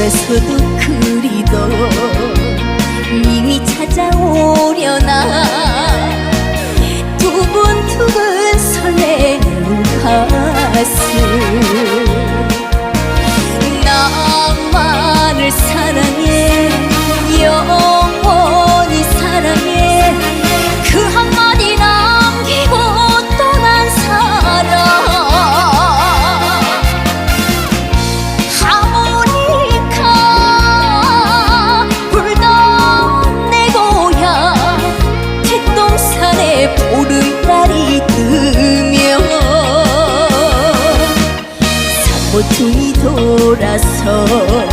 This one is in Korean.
잊혀도 그리도 님이 찾아오려나? 두근두근 설레는 가슴. 나만을 사 오른 날이 뜨면 산모퉁이 돌아서